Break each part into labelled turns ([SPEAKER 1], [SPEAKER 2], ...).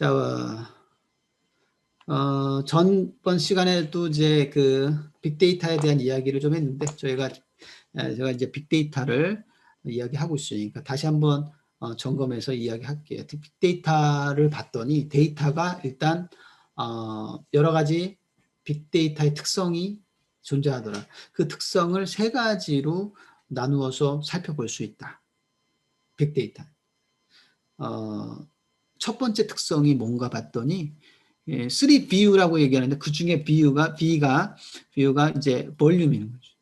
[SPEAKER 1] 자, 어, 전번 시간에도 이제 그 빅데이터에 대한 이야기를 좀 했는데 저희가 에, 제가 이제 빅데이터를 이야기하고 있으니까 다시 한번 어, 점검해서 이야기할게요. 빅데이터를 봤더니 데이터가 일단 어, 여러 가지 빅데이터의 특성이 존재하더라. 그 특성을 세 가지로 나누어서 살펴볼 수 있다. 빅데이터. 어, 첫 번째 특성이 뭔가 봤더니 예, 3BU라고 얘기하는데 그 중에 BU가 B가 BU가 이제 볼륨이는 거죠.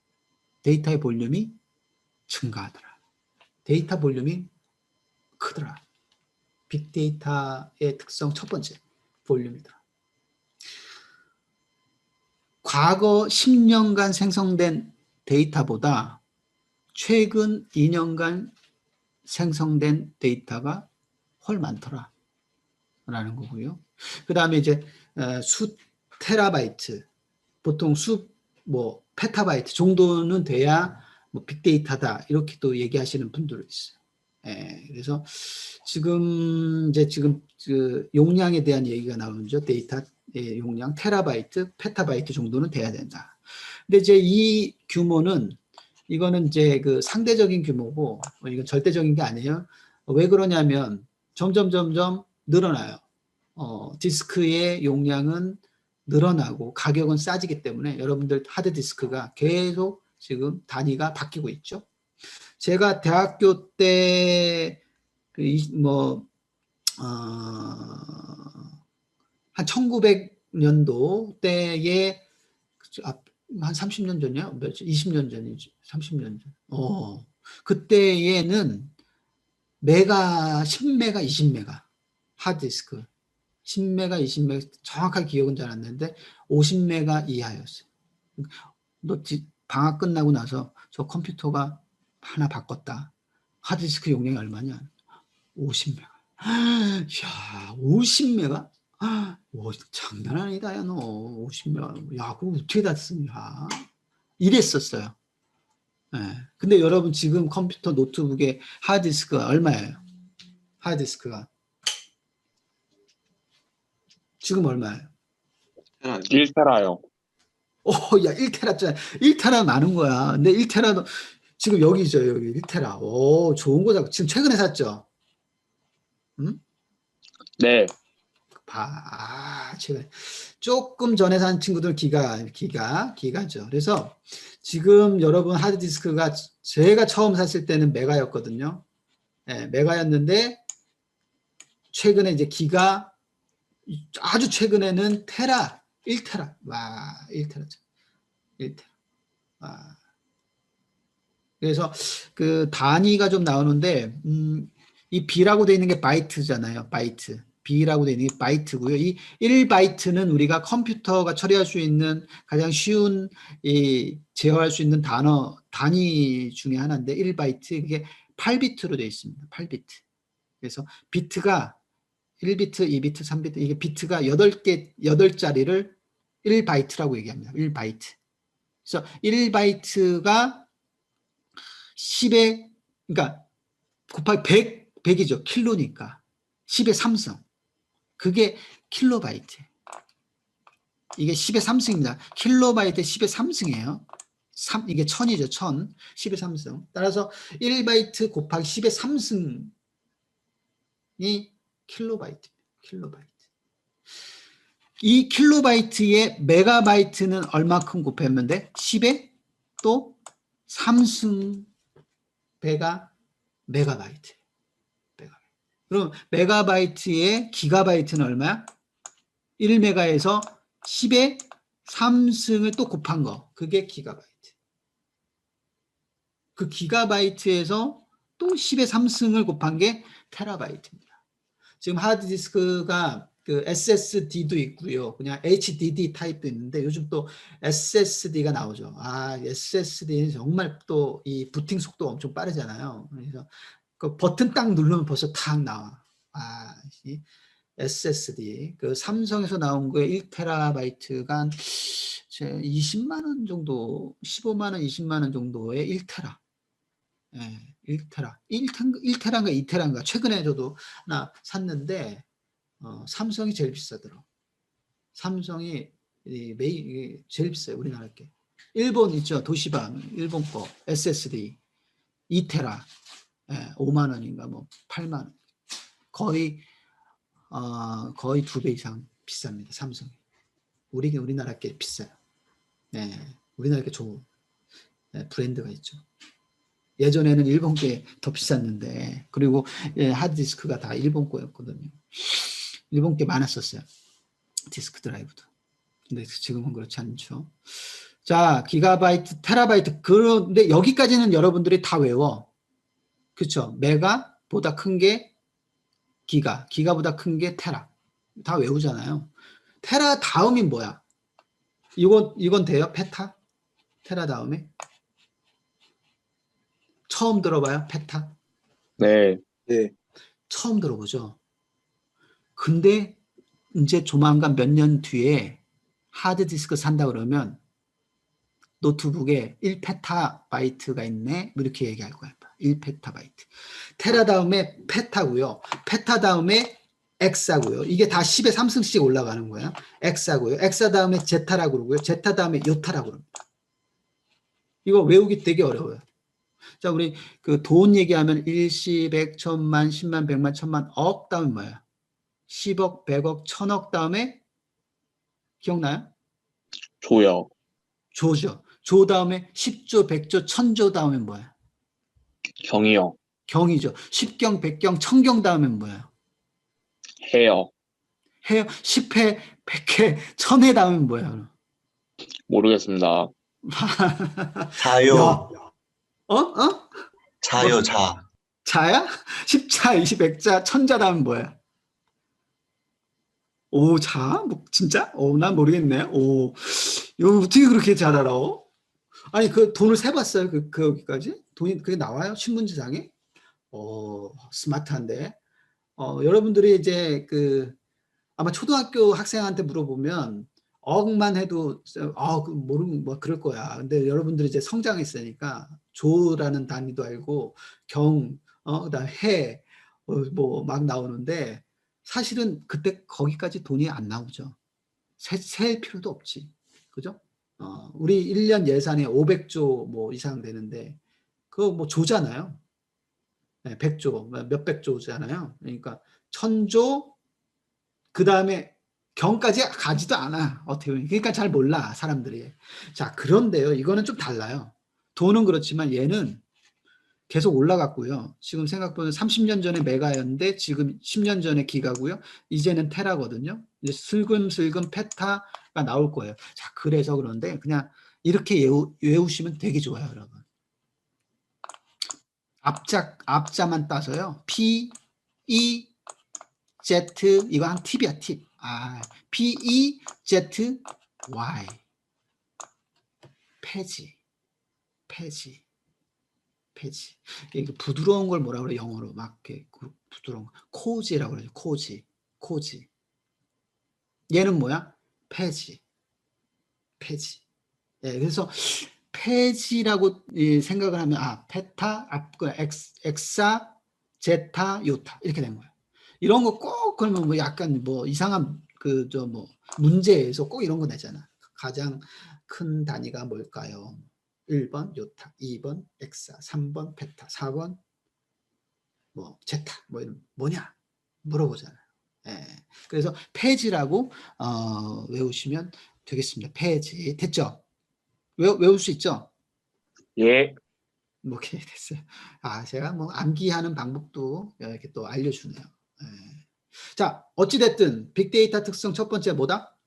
[SPEAKER 1] 데이터의 볼륨이 증가하더라. 데이터 볼륨이 크더라. 빅데이터의 특성 첫 번째 볼륨이더라. 과거 10년간 생성된 데이터보다 최근 2년간 생성된 데이터가 훨 많더라. 라는 거고요. 그 다음에 이제 어, 수 테라바이트, 보통 수 뭐 페타바이트 정도는 돼야 뭐 빅데이터다 이렇게 또 얘기하시는 분들도 있어요. 예, 그래서 지금 이제 지금 그 용량에 대한 얘기가 나오죠. 데이터 예, 용량 테라바이트, 페타바이트 정도는 돼야 된다. 근데 이제 이 규모는 이거는 이제 그 상대적인 규모고 뭐 이건 절대적인 게 아니에요. 왜 그러냐면 점점 점점 늘어나요. 어, 디스크의 용량은 늘어나고 가격은 싸지기 때문에 여러분들 하드디스크가 계속 지금 단위가 바뀌고 있죠. 제가 대학교 때, 그, 뭐, 어, 한 1900년도 때에, 한 30년 전이야? 몇, 20년 전이지. 30년 전. 어, 그때에는 메가, 10메가, 20메가 하드디스크. 10메가, 20메가 정확하게 기억은 잘 안 나는데 50메가 이하였어요. 너 방학 끝나고 나서 저 컴퓨터가 하나 바꿨다. 하드디스크 용량이 얼마냐? 50메가. 야, 50메가? 오, 장난 아니다, 야, 너. 50메가. 야, 그거 어떻게 다 쓰냐. 이랬었어요. 예. 네. 근데 여러분 지금 컴퓨터 노트북의 하드디스크가 얼마예요? 하드디스크가. 지금 얼마예요?
[SPEAKER 2] 1테라요.
[SPEAKER 1] 오, 야, 1테라짜리. 1테라 많은 거야. 근데 1테라도 지금 여기죠, 여기 1테라. 오, 좋은 거죠. 지금 최근에 샀죠? 응?
[SPEAKER 2] 네.
[SPEAKER 1] 봐, 아, 최근 조금 전에 산 친구들 기가, 기가, 기가죠. 그래서 지금 여러분 하드디스크가 제가 처음 샀을 때는 메가였거든요. 네, 메가였는데 최근에 이제 기가 아주 최근에는 테라, 1테라. 와, 1테라. 1테라. 와. 그래서 그 단위가 좀 나오는데, 음, 이 B라고 되어 있는 게 바이트잖아요. 바이트. B라고 되어 있는 게 바이트고요. 이 1바이트는 우리가 컴퓨터가 처리할 수 있는 가장 쉬운 이 제어할 수 있는 단어, 단위 중에 하나인데 1바이트, 그게 8비트로 되어 있습니다. 8비트. 그래서 비트가 1비트, 2비트, 3비트 이게 비트가 8개 8자리를 1바이트라고 얘기합니다. 1바이트. 그래서 1바이트가 10에 그러니까 곱하기 100 100이죠. 킬로니까 10의 3승. 그게 킬로바이트. 이게 10의 3승입니다. 킬로바이트 10의 3승이에요. 3, 이게 1000이죠. 1000. 10의 3승. 따라서 1바이트 곱하기 10의 3승이 킬로바이트, 킬로바이트. 이 킬로바이트의 메가바이트는 얼마큼 곱하면 돼? 10에 또 3승 배가 메가바이트. 그럼 메가바이트의 기가바이트는 얼마야? 1메가에서 10에 3승을 또 곱한 거. 그게 기가바이트. 그 기가바이트에서 또 10에 3승을 곱한 게 테라바이트입니다. 지금 하드디스크가 그 SSD도 있고요. 그냥 HDD 타입도 있는데 요즘 또 SSD가 나오죠. 아, SSD는 정말 또 이 부팅 속도 엄청 빠르잖아요. 그래서 그 버튼 딱 누르면 벌써 탁 나와. 아, 이 SSD. 그 삼성에서 나온 거 1테라바이트가 한 20만 원 정도, 15만 원, 20만 원 정도의 1테라. 예, 1테라. 1테라, 1테라인가 2테라인가 최근에 저도 하나 샀는데 어, 삼성이 제일 비싸더라. 삼성이 이게 제일 비싸요 우리나라 게. 일본 있죠 도시바 일본 거 SSD 2테라 예, 5만 원인가 뭐 8만 원 거의 어, 거의 두 배 이상 비쌉니다 삼성이. 우리 우리나라 게 비싸요. 예, 우리나라 게 좋은 예, 브랜드가 있죠. 예전에는 일본 게 더 비쌌는데 그리고 예, 하드디스크가 다 일본 거였거든요. 일본 게 많았었어요. 디스크 드라이브도. 근데 지금은 그렇지 않죠. 자, 기가바이트, 테라바이트. 그런데 여기까지는 여러분들이 다 외워. 그쵸? 메가보다 큰 게 기가, 기가보다 큰 게 테라. 다 외우잖아요. 테라 다음이 뭐야? 이건, 이건 돼요? 페타? 테라 다음에? 처음 들어봐요? 페타?
[SPEAKER 2] 네.
[SPEAKER 3] 네.
[SPEAKER 1] 처음 들어보죠. 근데 이제 조만간 몇 년 뒤에 하드디스크 산다 그러면 노트북에 1페타 바이트가 있네. 뭐 이렇게 얘기할 거야. 1페타 바이트. 테라 다음에 페타고요. 페타 다음에 엑사고요. 이게 다 10에 3승씩 올라가는 거야. 엑사고요. 엑사 다음에 제타라고 그러고요. 제타 다음에 요타라고 그럽니다. 이거 외우기 되게 어려워요. 자, 우리 그 돈 얘기하면 일시, 백, 천만, 십만, 백만, 천만, 억 다음에 뭐야? 10억, 100억, 천억 다음에 기억나요?
[SPEAKER 2] 조요.
[SPEAKER 1] 조죠. 조 다음에 10조, 100조, 1000조 다음에 뭐야?
[SPEAKER 2] 경이요.
[SPEAKER 1] 경이죠. 10경, 100경, 1000경 다음엔 뭐야?
[SPEAKER 2] 해요.
[SPEAKER 1] 해요. 10회, 100회, 1000회 다음엔 뭐야?
[SPEAKER 2] 모르겠습니다.
[SPEAKER 3] 자요.
[SPEAKER 1] 야. 어? 어?
[SPEAKER 3] 자요, 자.
[SPEAKER 1] 자야? 10자, 20, 100자, 1000자 다음엔 뭐야? 오, 자? 뭐, 진짜? 오, 난 모르겠네. 오, 이거 어떻게 그렇게 잘 알아? 아니, 그 돈을 세봤어요. 그, 그, 여기까지? 돈이, 그게 나와요? 신문지상에? 오, 스마트한데. 어, 여러분들이 이제 그, 아마 초등학교 학생한테 물어보면, 억만 해도, 아, 그 모르면 뭐 그럴 거야. 근데 여러분들이 이제 성장했으니까, 조라는 단위도 알고, 경, 어, 그 다음 해, 어, 뭐막 나오는데, 사실은 그때 거기까지 돈이 안 나오죠. 세, 셀 필요도 없지. 그죠? 어, 우리 1년 예산이 500조 뭐 이상 되는데, 그거 뭐 조잖아요. 네, 100조, 몇백 조잖아요. 그러니까 천조, 그 다음에 경까지 가지도 않아. 어떻게 보면. 그러니까 잘 몰라, 사람들이. 자, 그런데요. 이거는 좀 달라요. 돈은 그렇지만 얘는 계속 올라갔고요. 지금 생각보다 30년 전에 메가였는데 지금 10년 전에 기가고요. 이제는 테라거든요. 이제 슬금슬금 페타가 나올 거예요. 자, 그래서 그런데 그냥 이렇게 외우, 외우시면 되게 좋아요, 여러분. 앞자 앞자만 따서요. P E Z 이거 한 팁이야, 팁. 아, P E Z Y 폐지. 폐지. 폐지. 이게 부드러운 걸 뭐라 그래 영어로 막 이렇게 그 부드러운 거. 코지라고 그러죠. 코지. 코지. 얘는 뭐야? 폐지. 폐지. 예, 그래서 폐지라고 이 생각을 하면 아 페타, 엑스, 엑사, 제타, 요타 이렇게 된 거야. 이런 거 꼭 그러면 뭐 약간 뭐 이상한 그 저 뭐 문제에서 꼭 이런 거 내잖아. 가장 큰 단위가 뭘까요? 1번 요타, 2번 엑사, 3번 페타, 4번 뭐 제타 뭐 이런 뭐냐 물어보잖아요. 예. 그래서 폐지라고 어, 외우시면 되겠습니다. 폐지 됐죠? 외, 외울 수 있죠?
[SPEAKER 2] 예.
[SPEAKER 1] 뭐 오케이 됐어요. 아 제가 뭐 암기하는 방법도 이렇게 또 알려주네요. 예. 자 어찌 됐든 빅데이터 특성 첫 번째 뭐다?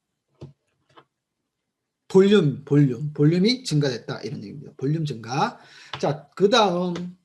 [SPEAKER 1] 볼륨, 볼륨, 볼륨이 증가됐다 이런 얘기입니다. 볼륨 증가. 자, 그 다음